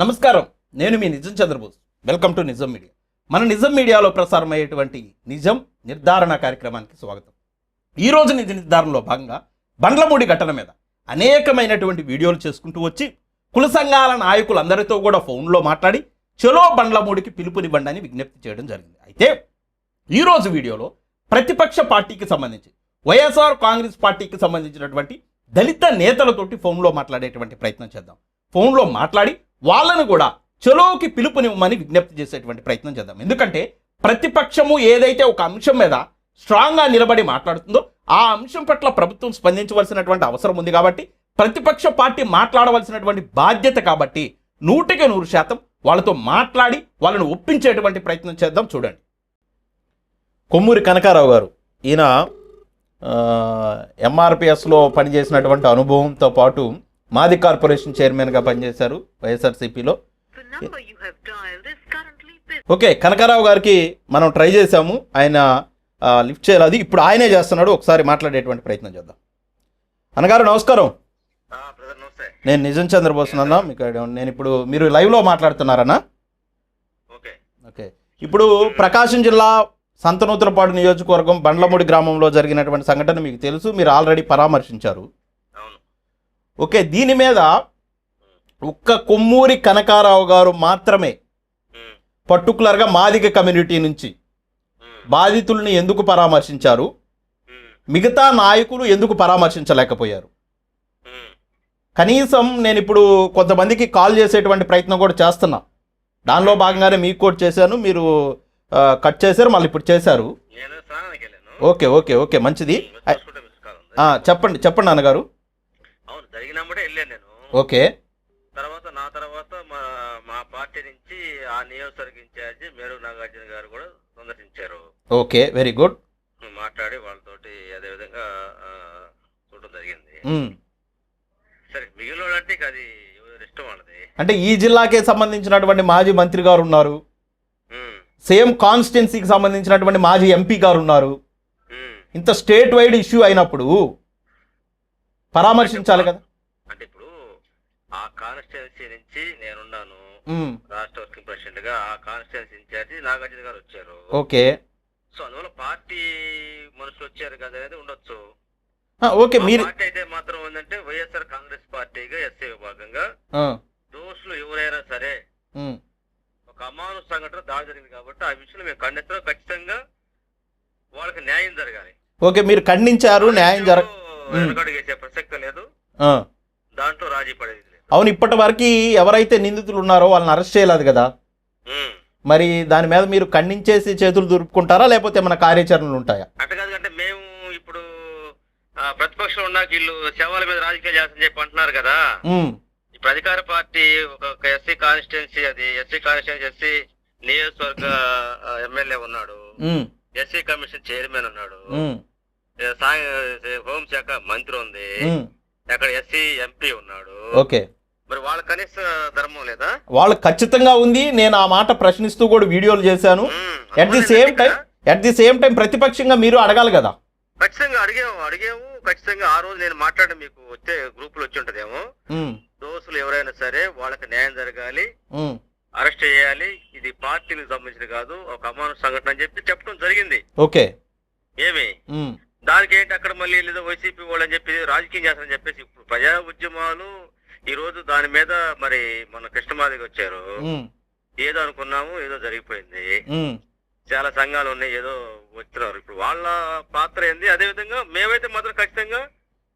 నమస్కారం. నేను మీ Nijam Chandrabose. Welcome to Nijam media. మన నిజం మీడియాలో ప్రసారమయ్యేటువంటి నిజం నిర్ధారణ కార్యక్రమానికి స్వాగతం. ఈ రోజు నిజ నిర్ధారణలో భాగంగా బండ్లమూడి ఘటన మీద అనేకమైనటువంటి వీడియోలు చేసుకుంటూ వచ్చి కుల సంఘాల నాయకులందరితో కూడా ఫోన్లో మాట్లాడి చలో బండ్లమూడికి పిలుపునివ్వండి అని విజ్ఞప్తి చేయడం జరిగింది. అయితే ఈరోజు వీడియోలో ప్రతిపక్ష పార్టీకి సంబంధించి వైఎస్ఆర్ కాంగ్రెస్ పార్టీకి సంబంధించినటువంటి దళిత నేతలతోటి ఫోన్లో మాట్లాడేటువంటి ప్రయత్నం చేద్దాం. ఫోన్లో మాట్లాడి వాళ్ళను కూడా చలోకి పిలుపునివ్వమని విజ్ఞప్తి చేసేటువంటి ప్రయత్నం చేద్దాం. ఎందుకంటే ప్రతిపక్షము ఏదైతే ఒక అంశం మీద స్ట్రాంగ్గా నిలబడి మాట్లాడుతుందో ఆ అంశం పట్ల ప్రభుత్వం స్పందించవలసినటువంటి అవసరం ఉంది కాబట్టి ప్రతిపక్ష పార్టీ మాట్లాడవలసినటువంటి బాధ్యత కాబట్టి నూటికి నూరు శాతం వాళ్ళతో మాట్లాడి వాళ్ళను ఒప్పించేటువంటి ప్రయత్నం చేద్దాం చూడండి. కొమ్మూరి కనకారావు గారు ఈయన ఎంఆర్పిఎస్లో పనిచేసినటువంటి అనుభవంతో పాటు మాది కార్పొరేషన్ చైర్మన్గా పనిచేశారు వైఎస్ఆర్సీపీలో. ఓకే కనకారావు గారికి మనం ట్రై చేశాము. ఆయన లిఫ్ట్ చేయాలి. అది ఇప్పుడు ఆయనే చేస్తున్నాడు. ఒకసారి మాట్లాడేటువంటి ప్రయత్నం చేద్దాం. అన్నగారు నమస్కారం. నేను నిజం చంద్రబోస్ అన్న మీకు నేను ఇప్పుడు మీరు లైవ్లో మాట్లాడుతున్నారన్నా ఓకే. ఓకే. ఇప్పుడు ప్రకాశం జిల్లా సంతనూతలపాడు నియోజకవర్గం బండ్లమూడి గ్రామంలో జరిగినటువంటి సంఘటన మీకు తెలుసు. మీరు ఆల్రెడీ పరామర్శించారు. ఓకే దీని మీద ఒక్క కొమ్మూరి కనకారావు గారు మాత్రమే పర్టికులర్గా మాదిగ కమ్యూనిటీ నుంచి బాధితుల్ని ఎందుకు పరామర్శించారు? మిగతా నాయకులు ఎందుకు పరామర్శించలేకపోయారు? కనీసం నేను ఇప్పుడు కొంతమందికి కాల్ చేసేటువంటి ప్రయత్నం కూడా చేస్తున్నా. దానిలో భాగంగానే మీకు కూడా చేశాను మీరు కట్ చేశారు మళ్ళీ ఇప్పుడు చేశారు. ఓకే ఓకే ఓకే మంచిది. చెప్పండి చెప్పండి అన్నగారు అవును జరిగినప్పుడే వెళ్ళాను నేను. ఓకే. తర్వాత నా తర్వాత మా మా పార్టీ నుంచి ఆ నియోజకవర్గ ఇన్ఛార్జి మేరు నాగార్జున గారు కూడా సందర్శించారు. Okay very good. మాట్లాడి వాళ్ళతోటి అదే విధంగా ఆ, చూడడం జరిగింది. సరే మిగిలిన అంటే ఇక అది ఇష్టం వాళ్ళది. అంటే ఈ జిల్లాకే సంబంధించినటువంటి మాజీ మంత్రి గారు ఉన్నారు. సేమ్ కాన్స్టిట్యున్సీకి సంబంధించినటువంటి మాజీ ఎంపీ గారు ఉన్నారు. ఇంత స్టేట్ వైడ్ ఇష్యూ అయినప్పుడు పరామర్శించాలి కదా. కాన్స్టిట్యున్సీ నుంచి నేనున్నాను. రాష్ట్ర వర్కింగ్ ప్రెసిడెంట్గా ఆ కాన్స్టిట్యున్సీ ఇన్ఛార్జి నాగార్జున గారు వచ్చారు. ఓకే. సో అందువల్ల పార్టీ మనుషులు వచ్చారు కదా అనేది ఉండొచ్చు. ఓకే మీరు పార్టీ అయితే మాత్రం ఏంటంటే వైఎస్ఆర్ కాంగ్రెస్ పార్టీగా ఎస్ఏ విభాగంగా. దోషులు ఎవరైనా సరే ఒక అమాను సంఘటన దాడి జరిగింది కాబట్టి ఆ విషయంలో మేము ఖండిస్తాం. ఖచ్చితంగా వాళ్ళకి న్యాయం జరగాలి. ఓకే మీరు ఖండించారు న్యాయం జర ఉమ్. వెనకడుగు వేసే ప్రసక్తి లేదు. దాంట్లో రాజీ పడేది అవును ఇప్పటి వరకు ఎవరైతే నిందితులు ఉన్నారో వాళ్ళని అరెస్ట్ చేయలేదు కదా. మరి దాని మీద మీరు ఖండించేసి చేతులు దురుపుకుంటారా? లేకపోతే ఏమైనా కార్యాచరణలు ఉంటాయా? అంటే కాదంటే మేము ఇప్పుడు ఆ, ప్రతిపక్షంలో ఉన్నాక వీళ్ళు శవాల మీద రాజకీయాలు చేస్తారని చెప్పి అంటున్నారు కదా? ఉమ్, ఇప్పుడు అధికార పార్టీ ఒక ఎస్సీ కాన్స్టిట్యున్సీ అది ఎస్సీ కాన్స్టిట్యున్సీ ఎస్సీ నియోజకవర్గ ఎమ్మెల్యే ఉన్నాడు. ఉమ్, ఎస్సీ కమిషన్ చైర్మన్ ఉన్నాడు. ఉమ్, ఏ, సా- హోంశాఖ మంత్రి ఉంది. ఉమ్, అక్కడ ఎస్సీ ఎంపీ ఉన్నాడు. ఓకే. మరి వాళ్ళ కనీస ధర్మం లేదా? వాళ్ళు ఖచ్చితంగా ఉంది. నేను ఆ మాట ప్రశ్నిస్తూ కూడా వీడియోలు చేశాను. At the same time at the same time ప్రతిపక్షంగా మీరు అడగాలి కదా. ఖచ్చితంగా అడిగాము అడిగాము ఖచ్చితంగా ఆ రోజు నేను మాట్లాడి మీకు వచ్చే గ్రూపులు వచ్చి ఉంటదేమో. దోషులు ఎవరైనా సరే వాళ్ళకి న్యాయం జరగాలి. అరెస్ట్ చేయాలి. ఇది పార్టీలకు సంబంధించింది కాదు. ఒక అమాను సంఘటన అని చెప్పి చెప్పడం జరిగింది. ఓకే. ఏమి? దానికి ఏంటి అక్కడ మళ్ళీ ఏదో వైసీపీ వాళ్ళు అని చెప్పి రాజకీయం చేస్తారని చెప్పేసి ఇప్పుడు ప్రజా ఉద్యమాలు ఈ రోజు దాని మీద మరి మన కృష్ణమాదికి వచ్చారు. ఏదో అనుకున్నాము ఏదో జరిగిపోయింది. చాలా సంఘాలు ఉన్నాయి ఏదో వచ్చినారు. ఇప్పుడు వాళ్ళ పాత్ర ఏంది? అదే విధంగా మేమైతే మాత్రం ఖచ్చితంగా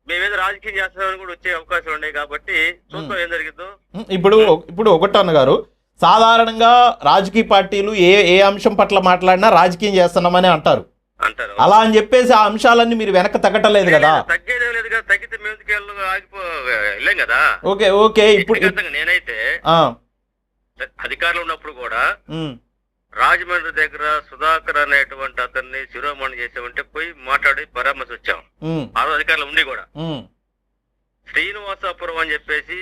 మేమేదో రాజకీయం చేస్తామని కూడా వచ్చే అవకాశాలు ఉన్నాయి కాబట్టి చూద్దాం ఏం జరిగిద్దో. ఉమ్, ఇప్పుడు ఇప్పుడు ఒకటి అన్నగారు సాధారణంగా రాజకీయ పార్టీలు ఏ ఏ అంశం పట్ల మాట్లాడినా రాజకీయం చేస్తున్నామని అంటారు. అంటారు. అలా అని చెప్పేసి ఆ అంశాలన్నీ మీరు వెనక తగ్గటలేదు కదా? తగ్గేదే కదా తగ్గితే మేము ఎందుకు వెళ్ళ- ఆగిపో వెళ్ళాం కదా. ఓకే ఓకే ఇప్పుడు వ్యక్తిగతంగా నేనైతే. అధికారంలో ఉన్నప్పుడు కూడా రాజమండ్రి దగ్గర సుధాకర్ అనేటువంటి అతన్ని శిరోమణి చేసామంటే పోయి మాట్లాడి పరామర్శ వచ్చాం. ఆ రోజు అధికారంలో ఉండి కూడా. శ్రీనివాసాపురం అని చెప్పేసి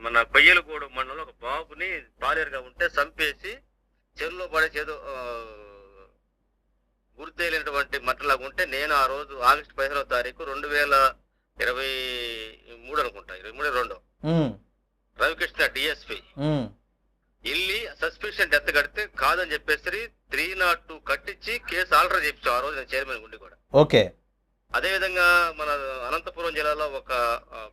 మన కొయ్యలగూడ మండలంలో ఒక బాబుని పాలేరుగా ఉంటే చంపేసి చెరువులో పడేసి ఏదో ఆ, గుర్తేలినటువంటి మట్టలాగా ఉంటే నేను ఆ రోజు ఆగస్టు పదిహేనవ తారీఖు రెండు వేల ఇరవై మూడు అనుకుంటా ఇరవై మూడు రెండు. రవికృష్ణ డిఎస్పి వెళ్ళి సస్పెన్షన్ డెత్ కడితే కాదని చెప్పేసి త్రీ నాట్ టూ కట్టించి కేసు ఆల్టర్ చేయించాం ఆ రోజు నేను చైర్మన్ ఉండి కూడా. ఓకే. అదే విధంగా మన అనంతపురం జిల్లాలో ఒక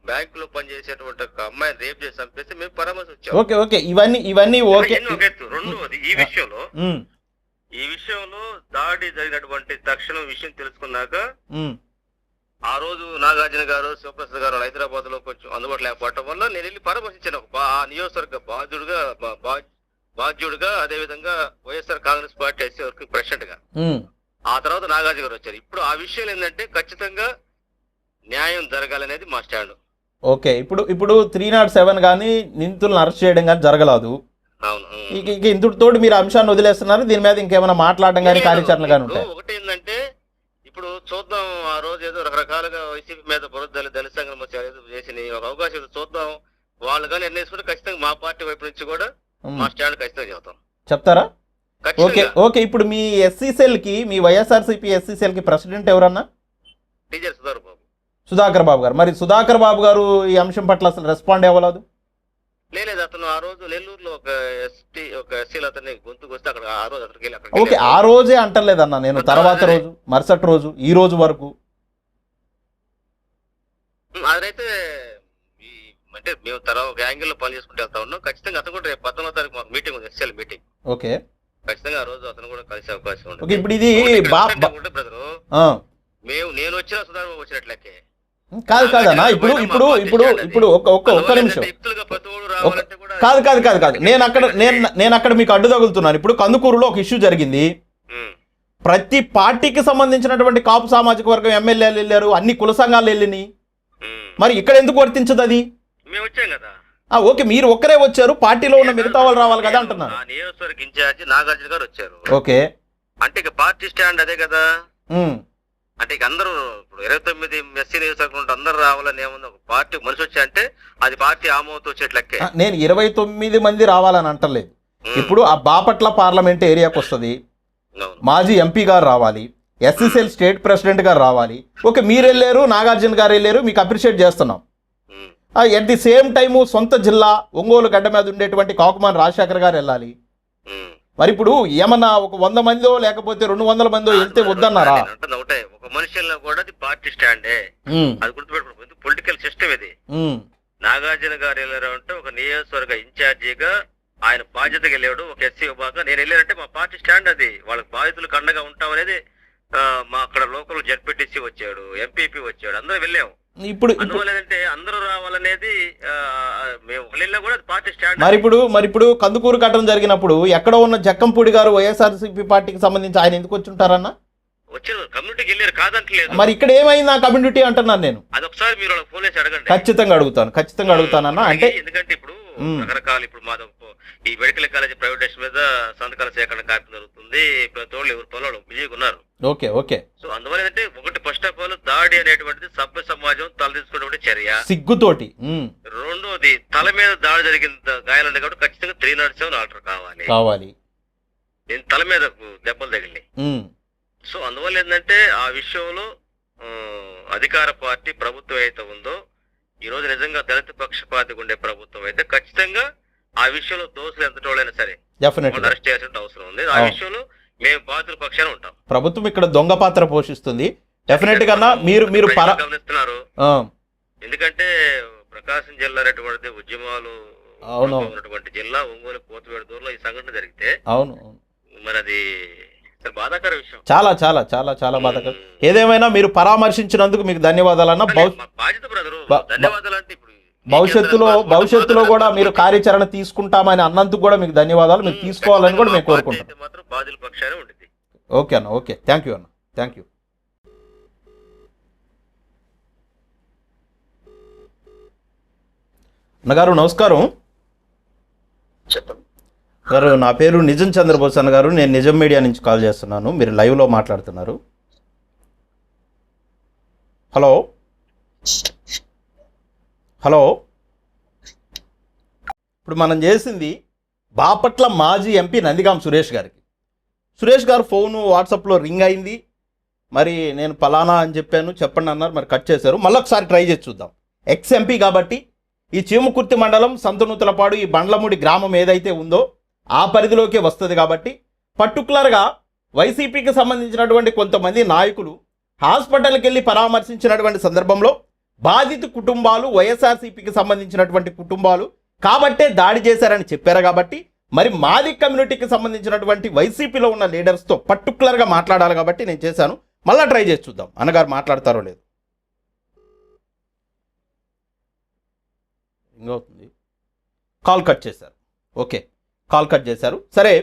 బ్యాంక్లో పనిచేసేటువంటి ఒక అమ్మాయిని రేప్ చేసి చంపేసి మేము పరామర్శ వచ్చాం. Okay okay. ఇవన్నీ ఇవన్నీ ఓకే. రెండోది ఈ విషయంలో ఈ విషయంలో దాడి జరిగినటువంటి తక్షణం విషయం తెలుసుకున్నాక ఆ రోజు నాగార్జున గారు శివప్రసాద్ గారు హైదరాబాద్లో కొంచెం అందుబాటులో లేకపోవడం వల్ల నేను వెళ్ళి పరామర్శించాను. ఒక ఆ నియోజకవర్గ బాధ్యుడుగా బాధ్యుడుగా అదే విధంగా Y S R Congress party SC working ప్రెసిడెంట్గా. ఆ తర్వాత నాగార్జున గారు వచ్చారు. ఇప్పుడు ఆ విషయం ఏంటంటే ఖచ్చితంగా న్యాయం జరగాలనేది మా స్టాండ్. ఓకే. ఇప్పుడు ఇప్పుడు త్రీ నాట్ సెవెన్ కానీ నిందితులను అరెస్ట్ చేయడం కానీ జరగలేదు. ఇక ఇంతటితోటి మీరు అంశాన్ని వదిలేస్తున్నారు. దీని మీద ఇంకేమైనా మాట్లాడడం కానీ కార్యాచరణ కానీ ఉంటాయి ఒకటి ఏంటంటే ఇప్పుడు చూద్దాం ఆ రోజు ఏదో రకరకాలుగా వైసీపీ మీద బురద దళి దళిత సంఘం వచ్చి ఏదో చేసిన ఒక అవకాశం ఏదో చూద్దాం ఖచ్చితంగా మా పార్టీ వైపు నుంచి కూడా మా స్టాండ్ ఖచ్చితంగా చెబుతాం. చెప్తారా? ఓకే ఓకే ఇప్పుడు మీ ఎస్సీ సెల్కి మీ Y S R C P SC సెల్కి president ఎవరన్నా? టీచర్ సుధార్ బాబు. సుధాకర్ బాబు గారు. మరి సుధాకర్ బాబు గారు ఈ అంశం పట్ల అసలు రెస్పాండ్ అవ్వలేదు? లేదు అతను ఆ రోజు నెల్లూరులో ఒక ఎస్టీ ఒక ఎస్సీలు అతన్ని గొంతుకు వస్తే అక్కడ ఆ రోజు అక్కడికి వెళ్ళి అక్కడికి ఓకే ఆ రోజే అంటలేదన్న నేను. తర్వాత రోజు మరుసటి రోజు ఈ రోజు వరకు. అదైతే అంటే మేము తర్వాత ఒక యాంగిల్లో పని చేసుకుంటూ వెళ్తా ఉన్నాం. ఖచ్చితంగా అతను కూడా రేపు పద్నాలుగో తారీఖు మాకు మీటింగ్ ఉంది ఎస్ఎల్ మీటింగ్. ఓకే. ఖచ్చితంగా ఆ రోజు అతను కూడా కలిసే అవకాశం ఓకే ఉంటుంది ఇప్పుడు ఇది బ్రదరు. మేము నేను వచ్చినా సుధార్ బాబు వచ్చినట్లకే కాదు కాదన్నా ఇప్పుడు ఇప్పుడు ఇప్పుడు ఇప్పుడు ఒక్క ఒక్క ఒక్క నిమిషం. కాదు కాదు కాదు కాదు. నేను అక్కడ నేను నేను అక్కడ మీకు అడ్డు తగులుతున్నాను. ఇప్పుడు కందుకూరులో ఒక ఇష్యూ జరిగింది. ప్రతి పార్టీకి సంబంధించినటువంటి కాపు సామాజిక వర్గం ఎమ్మెల్యేలు వెళ్ళారు అన్ని కుల సంఘాలు వెళ్ళినాయి. మరి ఇక్కడ ఎందుకు వర్తించదు అది? మేము వచ్చాం కదా. ఆ, ఓకే మీరు ఒక్కరే వచ్చారు పార్టీలో ఉన్న మిగతా వాళ్ళు రావాలి కదా అంటున్నారు. నియోజకవర్గ ఇన్ఛార్జి నాగార్జున గారు వచ్చారు. ఓకే. అంటే ఇక పార్టీ స్టాండ్ అదే కదా. అంటే ఇక అందరూ ఇప్పుడు ఇరవై తొమ్మిది ఎస్సీ నియోజకవర్గం అందరూ రావాలని ఏముంది? ఒక పార్టీ మనిషి వచ్చా అంటే అది పార్టీ ఆమోదంతో వచ్చేట్లెక్కే నేను ఇరవై తొమ్మిది మంది రావాలని అంటలేదు. ఇప్పుడు ఆ బాపట్ల పార్లమెంట్ ఏరియాకి వస్తుంది. మాజీ ఎంపీ గారు రావాలి. ఎస్సీసీఎల్ స్టేట్ ప్రెసిడెంట్ గారు రావాలి. ఓకే మీరు వెళ్ళారు నాగార్జున గారు వెళ్ళారు మీకు అప్రిషియేట్ చేస్తున్నాం. ఎట్ ది సేమ్ టైము సొంత జిల్లా ఒంగోలు గడ్డ మీద ఉండేటువంటి కాకుమాన్ రాజశేఖర్ గారు వెళ్ళాలి. మరి ఇప్పుడు ఏమన్నా ఒక వంద మందో లేకపోతే రెండు వందల మందో వెళ్తే వద్దన్నారా? ఒక మనిషిలో కూడా అది పార్టీ స్టాండే. అది గుర్తుపెట్టుకో పొలిటికల్ సిస్టమ్ ఇది. నాగార్జున గారు వెళ్ళారు అంటే ఒక నియోజకవర్గ ఇన్ఛార్జిగా ఆయన బాధ్యతగా వెళ్ళాడు ఒక ఎస్సీ విభాగం. నేను వెళ్ళానంటే మా పార్టీ స్టాండ్ అది. వాళ్ళకి బాధితులకు అండగా ఉంటాం అనేది మా అక్కడ లోకల్ జడ్పీటీసీ వచ్చాడు ఎంపీపీ వచ్చాడు అందరూ వెళ్ళాము ఇప్పుడు అందరూ రావాలనేది ఆ, మేము వెళ్ళినా కూడా అది పార్టీ స్టాండ్ మరి ఇప్పుడు మరి ఇప్పుడు కందుకూరు ఘటన జరిగినప్పుడు ఎక్కడ ఉన్న జక్కంపూడి గారు వైఎస్ఆర్సీపీ పార్టీకి సంబంధించి ఆయన ఎందుకు వచ్చి ఉంటారన్న వచ్చారు కమ్యూనిటీకి వెళ్ళారు కాదంటలేదు. మరి ఇక్కడ ఏమైంది కమ్యూనిటీ అంటున్నాను నేను. అది ఒకసారి మీరు వాళ్ళకి ఫోన్ చేసి అడగండి. ఖచ్చితంగా అడుగుతాను ఖచ్చితంగా అడుగుతానన్న. అంటే ఎందుకంటే ఇప్పుడు. రకరకాల ఇప్పుడు మాది ఒక- ఈ మెడికల్ కాలేజ్ ప్రైవేటేషన్ మీద సంతకాల సేకరణ కార్యక్రమం జరుగుతుంది. ప్రతి వాళ్ళు ఎవరు పొలాలు బిజీగా ఉన్నారు ఓకే ఓకే. సో అందువల్ల ఏంటంటే ఒకటి ఫస్ట్ ఆఫ్ ఆల్ దాడి అనేటువంటిది సభ్య సమాజం తలదీసుకునే చర్య. సిగ్గుతోటి రెండోది తల మీద దాడి జరిగిన ద- గాయాలు ఉన్నాయి కాబట్టి ఖచ్చితంగా త్రీ నాట్ సెవెన్ ఆర్డర్ కావాలి. కావాలి. నేను తల మీద దెబ్బలు ఉమ్, సో అందువల్ల ఏంటంటే ఆ విషయంలో అధికార పార్టీ ప్రభుత్వం అయితే ఉందో ఈ రోజు నిజంగా దళిత పక్షపాతిగా ఉండే ప్రభుత్వం అయితే ఖచ్చితంగా ఆ విషయంలో దోషులు ఎంతటోళ్ళైనా సరే డెఫినెట్ వాళ్ళు అరెస్ట్ చేయాల్సిన అవసరం ఉంది. ఆ. విషయంలో మేము బాధితుల పక్షాన ఉంటాం ప్రభుత్వం ఇక్కడ దొంగ పాత్ర పోషిస్తుంది డెఫినెట్గా మీరు మీరు గమనిస్తున్నారు ఎందుకంటే ప్రకాశం జిల్లా అనేటువంటిది ఉద్యమాలు. ఉన్నటువంటి జిల్లా ఒంగోలు కోతవేడు దూరంలో ఈ సంఘటన జరిగితే అవును. మరి అది చాలా బాధాకర విషయం చాలా చాలా చాలా చాలా బాధకరం. ఏదేమైనా మీరు పరామర్శించినందుకు మీకు ధన్యవాదాలన్న భవి మా బాధ్యత బ్రదరు ధన్యవాదాలు అంటే ఇప్పుడు భవిష్యత్తులో భవిష్యత్తులో కూడా మీరు కార్యాచరణ తీసుకుంటామని అన్నందుకు కూడా మీకు ధన్యవాదాలు. మీరు తీసుకోవాలని కూడా మేము కోరుకుంటాం ఓకే అన్న ఓకే. థ్యాంక్ యూ అన్న థ్యాంక్ యూ అన్నగారు నమస్కారం. చెప్పండి. గారు నా పేరు నిజం చంద్రబోస్ అన్న గారు. నేను నిజం మీడియా నుంచి కాల్ చేస్తున్నాను. మీరు లైవ్లో మాట్లాడుతున్నారు. హలో? హలో. ఇప్పుడు మనం చేసింది బాపట్ల మాజీ ఎంపీ నందిగాం సురేష్ గారికి. సురేష్ గారు ఫోన్ వాట్సాప్లో రింగ్ అయింది. మరి నేను పలానా అని చెప్పాను చెప్పండి అన్నారు మరి కట్ చేశారు. మళ్ళీ ఒకసారి ట్రై చేసి చూద్దాం. ఎక్స్ ఎంపీ కాబట్టి ఈ చీమకుర్తి మండలం సంతనూతలపాడు ఈ బండ్లమూడి గ్రామం ఏదైతే ఉందో ఆ పరిధిలోకే వస్తుంది కాబట్టి పర్టికులర్గా వైసీపీకి సంబంధించినటువంటి కొంతమంది నాయకులు హాస్పిటల్కి వెళ్ళి పరామర్శించినటువంటి సందర్భంలో బాధిత కుటుంబాలు వైఎస్ఆర్సీపీకి సంబంధించినటువంటి కుటుంబాలు కాబట్టే దాడి చేశారని చెప్పారు కాబట్టి మరి మాది కమ్యూనిటీకి సంబంధించినటువంటి వైసీపీలో ఉన్న లీడర్స్తో పర్టికులర్గా మాట్లాడాలి కాబట్టి నేను చేశాను. మళ్ళీ ట్రై చేసి చూద్దాం. అన్నగారు మాట్లాడతారో లేదు. ఇంకవుతుంది కాల్ కట్ చేశారు. ఓకే. కాల్ కట్ చేశారు. సరే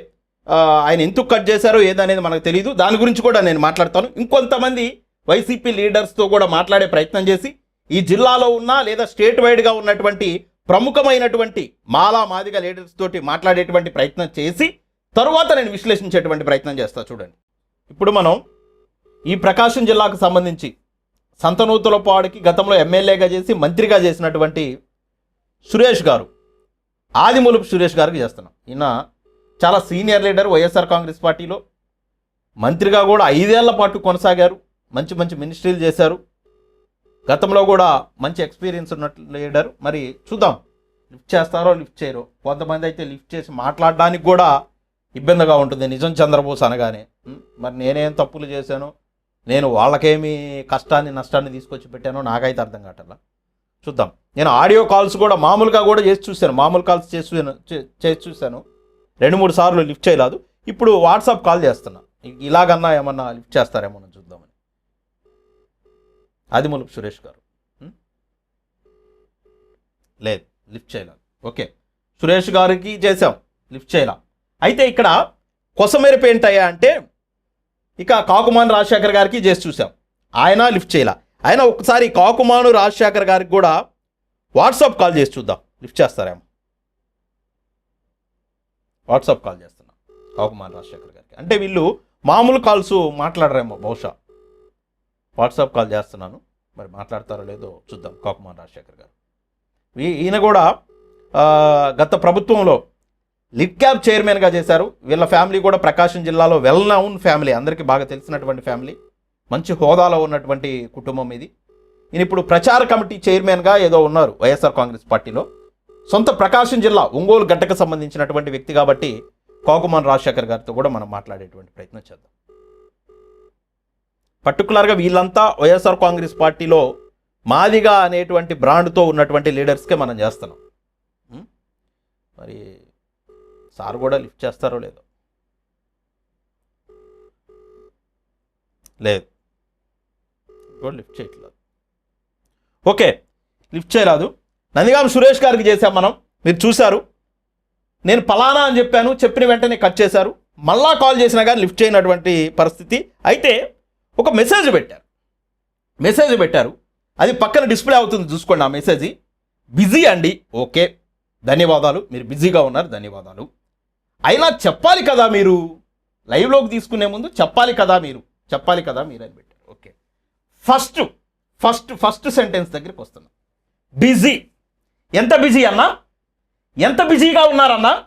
ఆయన ఎందుకు కట్ చేశారో ఏదనేది మనకు తెలియదు దాని గురించి కూడా నేను మాట్లాడతాను. ఇంకొంతమంది వైసీపీ లీడర్స్తో కూడా మాట్లాడే ప్రయత్నం చేసి ఈ జిల్లాలో ఉన్న లేదా స్టేట్ వైడ్గా ఉన్నటువంటి ప్రముఖమైనటువంటి మాలా మాదిగ లీడర్స్ తోటి మాట్లాడేటువంటి ప్రయత్నం చేసి తరువాత నేను విశ్లేషించేటువంటి ప్రయత్నం చేస్తా చూడండి. ఇప్పుడు మనం ఈ ప్రకాశం జిల్లాకు సంబంధించి సంతనూతులపాడుకి గతంలో ఎమ్మెల్యేగా చేసి మంత్రిగా చేసినటువంటి సురేష్ గారు ఆదిమూలపు సురేష్ గారికి చేస్తున్నాం. ఈయన చాలా సీనియర్ లీడర్ వైఎస్ఆర్ కాంగ్రెస్ పార్టీలో మంత్రిగా కూడా ఐదేళ్ళ పాటు కొనసాగారు. మంచి మంచి మినిస్ట్రీలు చేశారు. గతంలో కూడా మంచి ఎక్స్పీరియన్స్ ఉన్నట్లు లీడర్. మరి చూద్దాం. లిఫ్ట్ చేస్తారో లిఫ్ట్ చేయరో. కొంతమంది అయితే లిఫ్ట్ చేసి మాట్లాడడానికి కూడా ఇబ్బందిగా ఉంటుంది. నిజం చంద్రబోస్ అనగానే. మరి నేనేం తప్పులు చేశాను? నేను వాళ్ళకేమి కష్టాన్ని నష్టాన్ని తీసుకొచ్చి పెట్టానో నాకైతే అర్థం కావట్లా. చూద్దాం. నేను ఆడియో కాల్స్ కూడా మామూలుగా కూడా చేసి చూశాను. మామూలు కాల్స్ చేసి చే- చేసి చూశాను. రెండు మూడు సార్లు లిఫ్ట్ చేయలేదు. ఇప్పుడు వాట్సాప్ కాల్ చేస్తున్నా. ఇలాగన్నా ఏమన్నా లిఫ్ట్ చేస్తారేమో ఆదిమూలపు సురేష్ గారు. లేదు లిఫ్ట్ చేయలేదు ఓకే. సురేష్ గారికి చేసాం లిఫ్ట్ చేయలా. అయితే ఇక్కడ కొసమెరుపు ఏంటయ్యా అంటే ఇక కాకుమాను రాజశేఖర్ గారికి చేసి చూసాం ఆయన లిఫ్ట్ చేయలా. ఆయన ఒకసారి కాకుమాను రాజశేఖర్ గారికి కూడా వాట్సాప్ కాల్ చేసి చూద్దాం. లిఫ్ట్ చేస్తారేమో. వాట్సాప్ కాల్ చేస్తున్నాం కాకుమాన్ రాజశేఖర్ గారికి. అంటే వీళ్ళు మామూలు కాల్స్ మాట్లాడరేమో బహుశా. వాట్సాప్ కాల్ చేస్తున్నాను. మరి మాట్లాడతారో లేదో చూద్దాం. కాకుమాన్ రాజశేఖర్ గారు. ఈ- ఈయన కూడా గత ప్రభుత్వంలో లిడ్ క్యాబ్ చైర్మన్గా చేశారు. వీళ్ళ ఫ్యామిలీ కూడా ప్రకాశం జిల్లాలో వెల్ నౌన్ ఫ్యామిలీ అందరికీ బాగా తెలిసినటువంటి ఫ్యామిలీ. మంచి హోదాలో ఉన్నటువంటి కుటుంబం ఇది. ఈయన ఇప్పుడు ప్రచార కమిటీ చైర్మన్గా ఏదో ఉన్నారు వైఎస్ఆర్ కాంగ్రెస్ పార్టీలో. సొంత ప్రకాశం జిల్లా ఒంగోలు గడ్డకు సంబంధించినటువంటి వ్యక్తి కాబట్టి కోకుమాన్ రాజశేఖర్ గారితో కూడా మనం మాట్లాడేటువంటి ప్రయత్నం చేద్దాం. పర్టికులర్గా వీళ్ళంతా వైఎస్ఆర్ కాంగ్రెస్ పార్టీలో మాదిగా అనేటువంటి బ్రాండ్తో ఉన్నటువంటి లీడర్స్కే మనం చేస్తున్నాం. మరి సార్ కూడా లిఫ్ట్ చేస్తారో లేదో? లేదు. కూడా లిఫ్ట్ చేయట్లేదు. ఓకే లిఫ్ట్ చేయరాదు. నందిగాం సురేష్ గారికి చేసాం మనం. మీరు చూశారు. నేను పలానా అని చెప్పాను చెప్పిన వెంటనే కట్ చేశారు. మళ్ళా కాల్ చేసినా కానీ లిఫ్ట్ చేయనటువంటి పరిస్థితి. అయితే ఒక మెసేజ్ పెట్టారు. మెసేజ్ పెట్టారు. అది పక్కన డిస్ప్లే అవుతుంది చూసుకోండి ఆ మెసేజ్. బిజీ అండి. ఓకే. ధన్యవాదాలు. మీరు బిజీగా ఉన్నారు. ధన్యవాదాలు. అయినా చెప్పాలి కదా మీరు? లైవ్లోకి తీసుకునే ముందు చెప్పాలి కదా మీరు? చెప్పాలి కదా మీరు అని పెట్టారు. Okay. First first first sentence దగ్గరికి వస్తున్నాం. బిజీ. ఎంత బిజీ అన్నా? ఎంత బిజీగా ఉన్నారన్నా?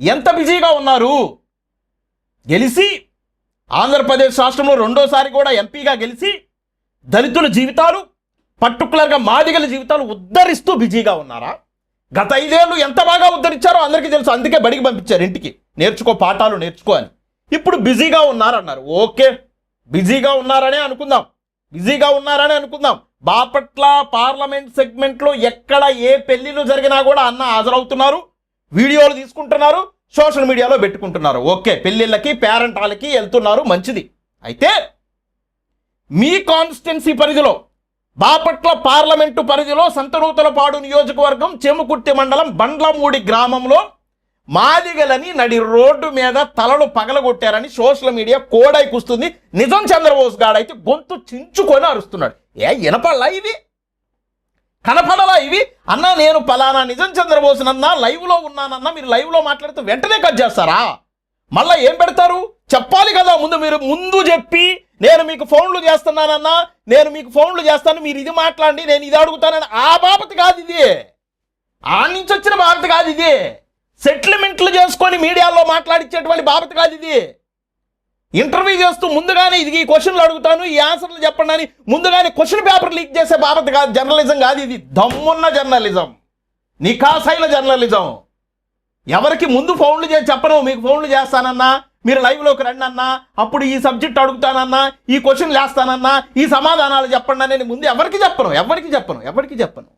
ఎంత బిజీగా ఉన్నారు? గెలిచి ఆంధ్రప్రదేశ్ రాష్ట్రంలో రెండోసారి కూడా ఎంపీగా గెలిచి దళితుల జీవితాలు పర్టికులర్గా మాదిగల జీవితాలు ఉద్ధరిస్తూ బిజీగా ఉన్నారా? గత ఐదేళ్ళు ఎంత బాగా ఉద్ధరించారో అందరికీ తెలుసు. అందుకే బడికి పంపించారు ఇంటికి. నేర్చుకో పాఠాలు నేర్చుకో అని. ఇప్పుడు బిజీగా ఉన్నారన్నారు. ఓకే బిజీగా ఉన్నారనే అనుకుందాం. బిజీగా ఉన్నారని అనుకుందాం. బాపట్ల పార్లమెంట్ సెగ్మెంట్లో ఎక్కడ ఏ పెళ్ళిలు జరిగినా కూడా అన్న హాజరవుతున్నారు. వీడియోలు తీసుకుంటున్నారు. సోషల్ మీడియాలో పెట్టుకుంటున్నారు. ఓకే పెళ్ళిళ్ళకి పేరెంటాలకి వెళ్తున్నారు మంచిది. అయితే మీ కాన్స్టిట్యున్సీ పరిధిలో బాపట్ల పార్లమెంటు పరిధిలో సంతనూతలపాడు నియోజకవర్గం చెముకుర్తి మండలం బండ్లమూడి గ్రామంలో మాదిగలని నడి రోడ్డు మీద తలలు పగలగొట్టారని సోషల్ మీడియా కోడై కూస్తుంది. నిజం చంద్రబోస్ గాడైతే గొంతు చించుకొని అరుస్తున్నాడు. ఏ వినపడలా ఇవి కనపడలా ఇవి? అన్నా నేను పలానా నిజం చంద్రబోసునన్నా లైవ్లో ఉన్నానన్నా మీరు లైవ్లో మాట్లాడితే వెంటనే కట్ చేస్తారా? మళ్ళీ ఏం పెడతారు? చెప్పాలి కదా ముందు మీరు ముందు చెప్పి నేను మీకు ఫోన్లు చేస్తున్నానన్నా నేను మీకు ఫోన్లు చేస్తాను మీరు ఇది మాట్లాడండి నేను ఇది అడుగుతానని ఆ బాపత కాదు ఇది. ఆ నుంచి వచ్చిన బాపత కాదు ఇది. సెటిల్మెంట్లు చేసుకొని మీడియాలో మాట్లాడించేటువంటి బాపత కాదు ఇది. ఇంటర్వ్యూ చేస్తూ ముందుగానే ఇది ఈ క్వశ్చన్లు అడుగుతాను ఈ ఆన్సర్లు చెప్పండి అని ముందుగానే క్వశ్చన్ పేపర్ లీక్ చేసే భారత్ కాదు జర్నలిజం కాదు ఇది. దమ్మున్న జర్నలిజం. నికాసైన జర్నలిజం. ఎవరికి ముందు ఫోన్లు చేసి చెప్పను మీకు ఫోన్లు చేస్తానన్నా మీరు లైవ్లోకి రండి అన్నా అప్పుడు ఈ సబ్జెక్ట్ అడుగుతానన్నా ఈ క్వశ్చన్ వేస్తానన్నా ఈ సమాధానాలు చెప్పండి అని నేను ముందు ఎవరికి చెప్పను ఎవరికి చెప్పను ఎవరికి చెప్పను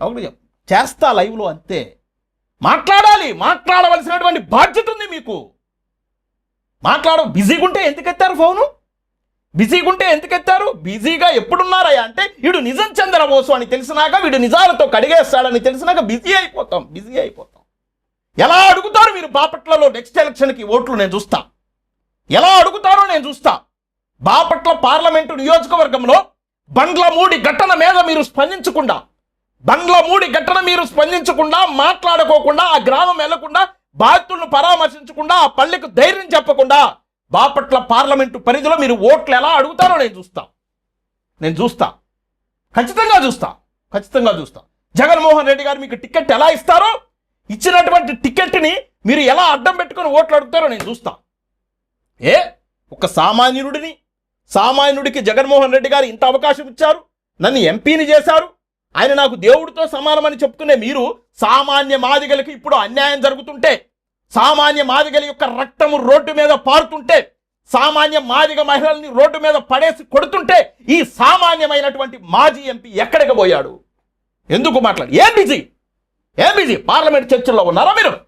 ఎవరికి చెప్పను. చేస్తా లైవ్లో అంతే. మాట్లాడాలి మాట్లాడవలసినటువంటి బాధ్యత ఉంది మీకు. మాట్లాడు బిజీగా ఉంటే ఎందుకు ఎత్తారు ఫోను? బిజీగా ఉంటే ఎందుకు ఎత్తారు బిజీగా ఎప్పుడున్నారయ్యా అంటే వీడు నిజం చంద్రబోసు అని తెలిసినాక వీడు నిజాలతో కడిగేస్తాడని తెలిసినాక బిజీ అయిపోతాం బిజీ అయిపోతాం. ఎలా అడుగుతారు మీరు బాపట్లలో నెక్స్ట్ ఎలక్షన్కి ఓట్లు నేను చూస్తా. ఎలా అడుగుతారో నేను చూస్తా. బాపట్ల పార్లమెంటు నియోజకవర్గంలో బండ్లమూడి ఘటన మీద మీరు స్పందించకుండా బండ్లమూడి ఘటన మీరు స్పందించకుండా మాట్లాడుకోకుండా ఆ గ్రామం వెళ్ళకుండా బాధితులను పరామర్శించకుండా ఆ పల్లెకు ధైర్యం చెప్పకుండా బాపట్ల పార్లమెంటు పరిధిలో మీరు ఓట్లు ఎలా అడుగుతారో నేను చూస్తా. నేను చూస్తా. ఖచ్చితంగా చూస్తా. ఖచ్చితంగా చూస్తా. జగన్మోహన్ రెడ్డి గారు మీకు టికెట్ ఎలా ఇస్తారో ఇచ్చినటువంటి టికెట్ని మీరు ఎలా అడ్డం పెట్టుకొని ఓట్లు అడుగుతారో నేను చూస్తా. ఏ? ఒక సామాన్యుడిని సామాన్యుడికి జగన్మోహన్ రెడ్డి గారు ఇంత అవకాశం ఇచ్చారు నన్ను ఎంపీని చేశారు ఆయన నాకు దేవుడితో సమానమని చెప్తునే మీరు సామాన్య మాదిగలకు ఇప్పుడు అన్యాయం జరుగుతుంటే సామాన్య మాదిగల యొక్క రక్తము రోడ్డు మీద పారుతుంటే సామాన్య మాదిగ మహిళల్ని రోడ్డు మీద పడేసి కొడుతుంటే ఈ సామాన్యమైనటువంటి మాజీ ఎంపీ ఎక్కడికి పోయాడు? ఎందుకు మాట్లాడు? ఏం బిజీ? ఏం బిజీ? పార్లమెంట్ చర్చల్లో ఉన్నారా మీరు?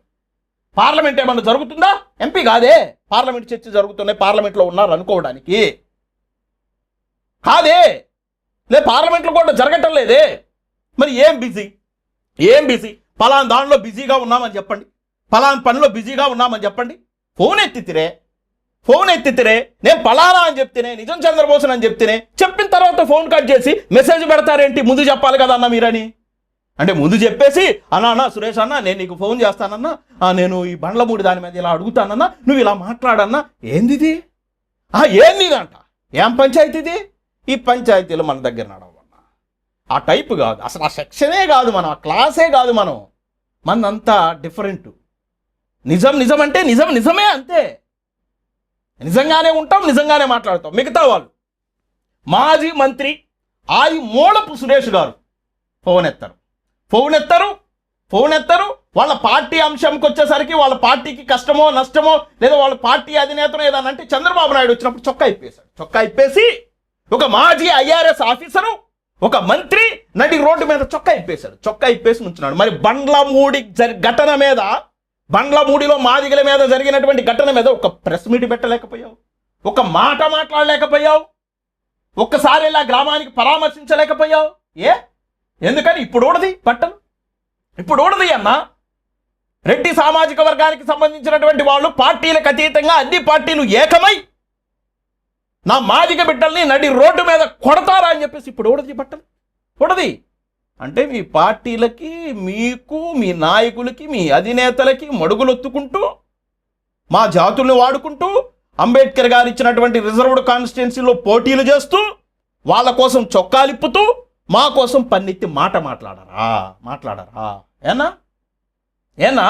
పార్లమెంట్ ఏమన్నా జరుగుతుందా? ఎంపీ కాదే. పార్లమెంట్ చర్చ జరుగుతున్నాయి పార్లమెంట్లో ఉన్నారు అనుకోవడానికి. కాదే. లే పార్లమెంట్లో కూడా జరగటం లేదే. మరి ఏం బిజీ? ఏం బిజీ? పలానా దానిలో బిజీగా ఉన్నామని చెప్పండి. పలానా పనిలో బిజీగా ఉన్నామని చెప్పండి. ఫోన్ ఎత్తితిరే ఫోన్ ఎత్తితిరే నేను పలానా అని చెప్తేనే నిజం చంద్రబోసన్ అని చెప్తేనే చెప్పిన తర్వాత ఫోన్ కట్ చేసి మెసేజ్ పెడతారేంటి? ముందు చెప్పాలి కదా అన్న మీరని. అంటే ముందు చెప్పేసి అన్నా అన్న సురేష్ అన్న నేను నీకు ఫోన్ చేస్తానన్నా నేను ఈ బండ్లమూడి దాని మీద ఇలా అడుగుతానన్నా నువ్వు ఇలా మాట్లాడన్నా. ఏంది ఏంది అంట ఏం పంచాయతీది? ఈ పంచాయతీలు మన దగ్గర నడ ఆ టైప్ కాదు. అసలు ఆ సెక్షనే కాదు మనం ఆ క్లాసే కాదు మనం. మనంతా డిఫరెంట్ నిజం నిజం అంటే నిజం నిజమే అంతే. నిజంగానే ఉంటాం నిజంగానే మాట్లాడతాం. మిగతా వాళ్ళు. మాజీ మంత్రి ఆది మూలపు సురేష్ గారు ఫోన్ ఎత్తారు ఫోన్ ఎత్తారు ఫోన్ ఎత్తారు వాళ్ళ పార్టీ అంశంకి వచ్చేసరికి వాళ్ళ పార్టీకి కష్టమో నష్టమో లేదా వాళ్ళ పార్టీ అధినేతను ఏదన్నా అంటే చంద్రబాబు నాయుడు వచ్చినప్పుడు చొక్కా ఇప్పేశాడు. చొక్కా ఇప్పేసి ఒక మాజీ ఐఆర్ఎస్ ఆఫీసరు ఒక మంత్రి నడి రోడ్డు మీద చొక్కా ఇప్పేశాడు. చొక్కా ఇప్పేసి ఉంచున్నాడు మరి బండ్లమూడి జరి ఘటన మీద బండ్లమూడిలో మాదిగల మీద జరిగినటువంటి ఘటన మీద ఒక ప్రెస్ మీట్ పెట్టలేకపోయావు. ఒక మాట మాట్లాడలేకపోయావు. ఒక్కసారి ఇలా గ్రామానికి పరామర్శించలేకపోయావు. ఏ? ఎందుకని? ఇప్పుడు ఊడది పట్టం ఇప్పుడు ఊడది అన్న రెడ్డి సామాజిక వర్గానికి సంబంధించినటువంటి వాళ్ళు పార్టీలకు అతీతంగా అన్ని పార్టీలు ఏకమై నా మాదిక బిడ్డల్ని నడి రోడ్డు మీద కొడతారా అని చెప్పేసి ఇప్పుడు ఊడది బట్టలు? ఊడది అంటే మీ పార్టీలకి మీకు మీ నాయకులకి మీ అధినేతలకి మడుగులొత్తుకుంటూ మా జాతుల్ని వాడుకుంటూ అంబేద్కర్ గారు ఇచ్చినటువంటి రిజర్వ్డ్ కాన్స్టిట్యున్సీలో పోటీలు చేస్తూ వాళ్ళ కోసం చొక్కాలిప్పుతూ మా కోసం పన్నెత్తి మాట మాట్లాడరా? మాట్లాడరా? ఏనా? ఏనా?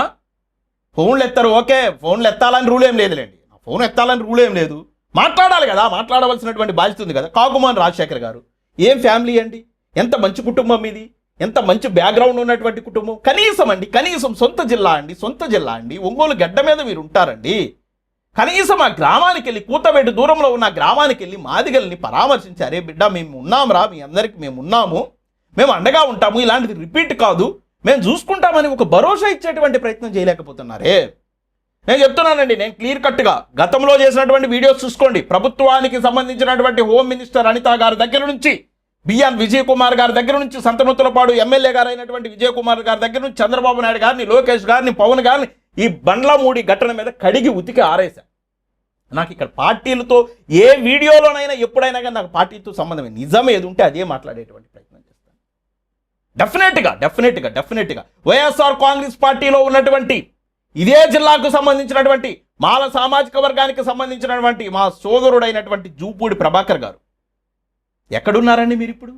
ఫోన్లు ఎత్తారు ఓకే. ఫోన్లు ఎత్తాలని రూల్ ఏం లేదులేండి. ఫోన్ ఎత్తాలని రూల్ ఏం లేదు. మాట్లాడాలి కదా మాట్లాడవలసినటువంటి బాధ్యత ఉంది కదా. కాకుమాన్ రాజశేఖర్ గారు ఏం ఫ్యామిలీ అండి? ఎంత మంచి కుటుంబం ఇది ఎంత మంచి బ్యాక్గ్రౌండ్ ఉన్నటువంటి కుటుంబం? కనీసం అండి కనీసం సొంత జిల్లా అండి సొంత జిల్లా అండి ఒంగోలు గడ్డ మీద మీరు ఉంటారండి. కనీసం ఆ గ్రామానికి వెళ్ళి కూతబెట్టి దూరంలో ఉన్న గ్రామానికి వెళ్ళి మాదిగల్ని పరామర్శించారే బిడ్డ మేము ఉన్నాంరా మీ అందరికి మేము ఉన్నాము. మేము అండగా ఉంటాము. ఇలాంటిది రిపీట్ కాదు. మేము చూసుకుంటామని ఒక భరోసా ఇచ్చేటువంటి ప్రయత్నం చేయలేకపోతున్నారే. నేను చెప్తున్నానండి నేను క్లియర్ కట్గా గతంలో చేసినటువంటి వీడియోస్ చూసుకోండి. ప్రభుత్వానికి సంబంధించినటువంటి హోమ్ మినిస్టర్ అనిత గారి దగ్గర నుంచి బిఎన్ విజయ్ కుమార్ గారి దగ్గర నుంచి సంతనూతులపాడు ఎమ్మెల్యే గారు అయినటువంటి విజయ్ కుమార్ గారి దగ్గర నుంచి చంద్రబాబు నాయుడు గారిని లోకేష్ గారిని పవన్ గారిని ఈ బండ్లమూడి ఘటన మీద కడిగి ఉతికి ఆరేశా. నాకు ఇక్కడ పార్టీలతో ఏ వీడియోలోనైనా ఎప్పుడైనా కానీ నాకు పార్టీతో సంబంధమే. నిజం ఏది ఉంటే అదే మాట్లాడేటువంటి ప్రయత్నం చేస్తాను. డెఫినెట్గా డెఫినెట్గా డెఫినెట్గా వైఎస్ఆర్ కాంగ్రెస్ పార్టీలో ఉన్నటువంటి ఇదే జిల్లాకు సంబంధించినటువంటి మాల సామాజిక వర్గానికి సంబంధించినటువంటి మా సోదరుడైనటువంటి జూపూడి ప్రభాకర్ గారు. ఎక్కడున్నారండి మీరు ఇప్పుడు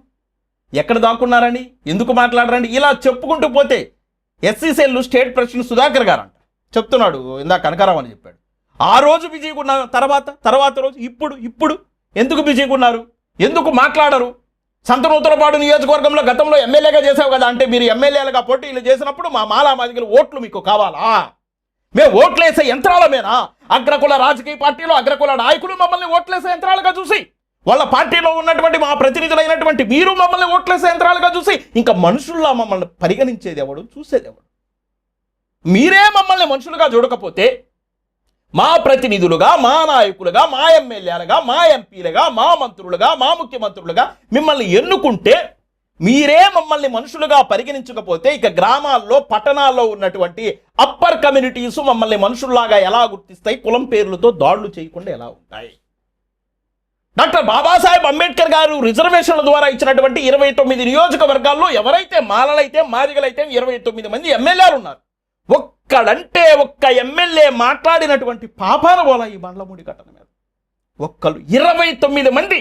ఎక్కడ దాక్కున్నారండి? ఎందుకు మాట్లాడరండి? ఇలా చెప్పుకుంటూ పోతే ఎస్సీసీఎల్ స్టేట్ ప్రెసిడెంట్ సుధాకర్ గారు అంట చెప్తున్నాడు ఇందాక కనకారావు అని చెప్పాడు. ఆ రోజు బిజీగా ఉన్నారు తర్వాత తర్వాత రోజు ఇప్పుడు ఇప్పుడు ఎందుకు బిజీగా ఉన్నారు ఎందుకు మాట్లాడరు? సంతనూతలపాడు నియోజకవర్గంలో గతంలో ఎమ్మెల్యేగా చేసావు కదా అంటే మీరు ఎమ్మెల్యేలుగా పోటీలు చేసినప్పుడు మా మాలా మాదిగలు ఓట్లు మీకు కావాలా? మేము ఓట్లేసే యంత్రాలమేనా అగ్రకుల రాజకీయ పార్టీలో అగ్రకుల నాయకులు మమ్మల్ని ఓట్లేసే యంత్రాలుగా చూసి వాళ్ళ పార్టీలో ఉన్నటువంటి మా ప్రతినిధులైనటువంటి మీరు మమ్మల్ని ఓట్లేసే యంత్రాలుగా చూసి ఇంకా మనుషుల్లా మమ్మల్ని పరిగణించేది ఎవడు? చూసేది ఎవడు? మీరే మమ్మల్ని మనుషులుగా చూడకపోతే మా ప్రతినిధులుగా మా నాయకులుగా మా ఎమ్మెల్యేలుగా మా ఎంపీలుగా మా మంత్రులుగా మా ముఖ్యమంత్రులుగా మిమ్మల్ని ఎన్నుకుంటే మీరే మమ్మల్ని మనుషులుగా పరిగణించకపోతే ఇక గ్రామాల్లో పట్టణాల్లో ఉన్నటువంటి అప్పర్ కమ్యూనిటీస్ మమ్మల్ని మనుషుల్లాగా ఎలా గుర్తిస్తాయి? కులం పేర్లతో దాడులు చేయకుండా ఎలా ఉంటాయి? డాక్టర్ బాబాసాహెబ్ అంబేద్కర్ గారు రిజర్వేషన్ల ద్వారా ఇచ్చినటువంటి ఇరవై తొమ్మిది నియోజకవర్గాల్లో ఎవరైతే మాలలైతే మాదిగలైతే ఇరవై తొమ్మిది మంది ఎమ్మెల్యేలు ఉన్నారు. ఒక్కడంటే ఒక్క ఎమ్మెల్యే మాట్లాడినటువంటి పాపాన పోలా ఈ బండ్లమూడి ఘటన మీద. ఒక్కరు ఇరవై తొమ్మిది మంది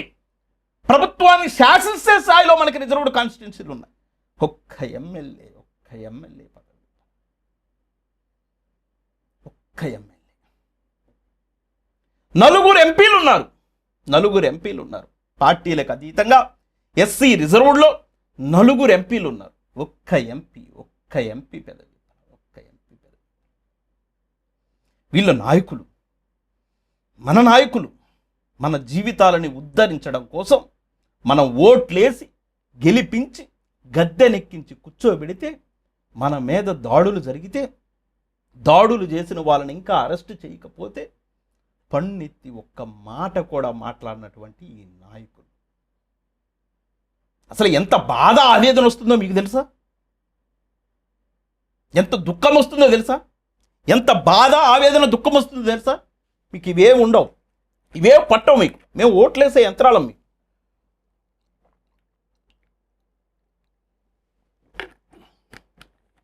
ప్రభుత్వాన్ని శాసించే స్థాయిలో మనకి రిజర్వ్డ్ కాన్స్టిట్యున్సీలు ఉన్నాయి. ఒక్క ఎమ్మెల్యే ఒక్క ఎమ్మెల్యే పదవి. ఒక్క ఎమ్మెల్యే. నలుగురు ఎంపీలు ఉన్నారు. నలుగురు ఎంపీలు ఉన్నారు. పార్టీలకు అతీతంగా ఎస్సీ రిజర్వ్డ్లో నలుగురు ఎంపీలు ఉన్నారు. ఒక్క ఎంపీ ఒక్క ఎంపీ పెదవి. ఒక్క ఎంపీ పెదవి. వీళ్ళ నాయకులు మన నాయకులు మన జీవితాలని ఉద్ధరించడం కోసం మనం ఓట్లేసి గెలిపించి గద్దెనెక్కించి కూర్చోబెడితే మన మీద దాడులు జరిగితే దాడులు చేసిన వాళ్ళని ఇంకా అరెస్ట్ చేయకపోతే పన్నెత్తి ఒక్క మాట కూడా మాట్లాడినటువంటి ఈ నాయకులు అసలు ఎంత బాధ ఆవేదన వస్తుందో మీకు తెలుసా? ఎంత దుఃఖం వస్తుందో తెలుసా? ఎంత బాధ ఆవేదన దుఃఖం వస్తుందో తెలుసా? మీకు ఇవే ఉండవు. ఇవే పట్టవు మీకు. మేము ఓట్లేసే యంత్రాలం మీకు.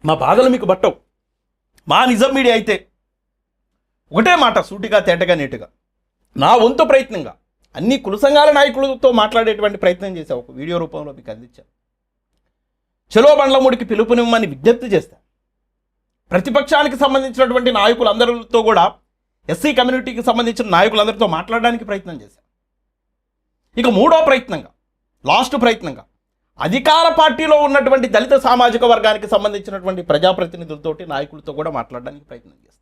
మా బాధలు మీకు పట్టవు. మా నిజం మీడియా అయితే ఒకటే మాట సూటిగా తేటగా నీటుగా. నా వంతు ప్రయత్నంగా అన్ని కుల సంఘాల నాయకులతో మాట్లాడేటువంటి ప్రయత్నం చేశా ఒక వీడియో రూపంలో మీకు అందించా చెలో బండ్లముడికి పిలుపునివ్వమని విజ్ఞప్తి చేస్తా ప్రతిపక్షానికి సంబంధించినటువంటి నాయకులందరితో కూడా ఎస్సీ కమ్యూనిటీకి సంబంధించిన నాయకులందరితో మాట్లాడడానికి ప్రయత్నం చేశాను ఇక మూడో ప్రయత్నంగా లాస్ట్ ప్రయత్నంగా అధికార పార్టీలో ఉన్నటువంటి దళిత సామాజిక వర్గానికి సంబంధించినటువంటి ప్రజాప్రతినిధులతోటి నాయకులతో కూడా మాట్లాడడానికి ప్రయత్నం చేస్తాను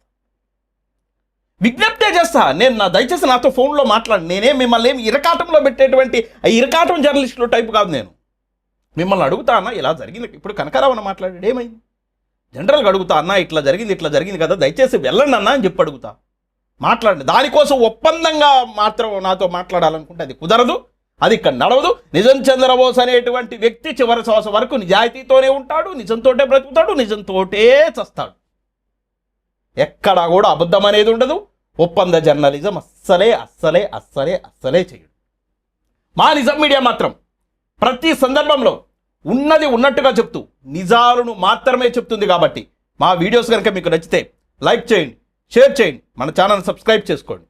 విజ్ఞప్తే చేస్తా. నేను నా దయచేసి నాతో ఫోన్లో మాట్లాడి. నేనే మిమ్మల్ని ఏమి ఇరకాటంలో పెట్టేటువంటి ఆ ఇరకాటం జర్నలిస్టులు టైపు కాదు నేను. మిమ్మల్ని అడుగుతా అన్న ఇలా జరిగింది. ఇప్పుడు కనకారావన్న మాట్లాడాడు. ఏమైంది? జనరల్గా అడుగుతా అన్న ఇట్లా జరిగింది ఇట్లా జరిగింది కదా. దయచేసి వెళ్ళండి అన్న అని చెప్పి అడుగుతా. మాట్లాడండి. దానికోసం ఒప్పందంగా మాత్రం నాతో మాట్లాడాలనుకుంటే అది కుదరదు. అది ఇక్కడ నడవదు. నిజం చంద్రబోస్ అనేటువంటి వ్యక్తి చివరి శ్వాస వరకు నిజాయితీతోనే ఉంటాడు నిజంతోటే బ్రతుకుతాడు నిజంతోటే చస్తాడు. ఎక్కడా కూడా అబద్ధం అనేది ఉండదు. ఒప్పంద జర్నలిజం అస్సలే అస్సలే అస్సలే అస్సలే చేయడు. మా నిజం మీడియా మాత్రం ప్రతి సందర్భంలో ఉన్నది ఉన్నట్టుగా చెప్తూ నిజాలను మాత్రమే చెప్తుంది కాబట్టి మా వీడియోస్ కనుక మీకు నచ్చితే లైక్ చేయండి షేర్ చేయండి మన ఛానల్ సబ్స్క్రైబ్ చేసుకోండి.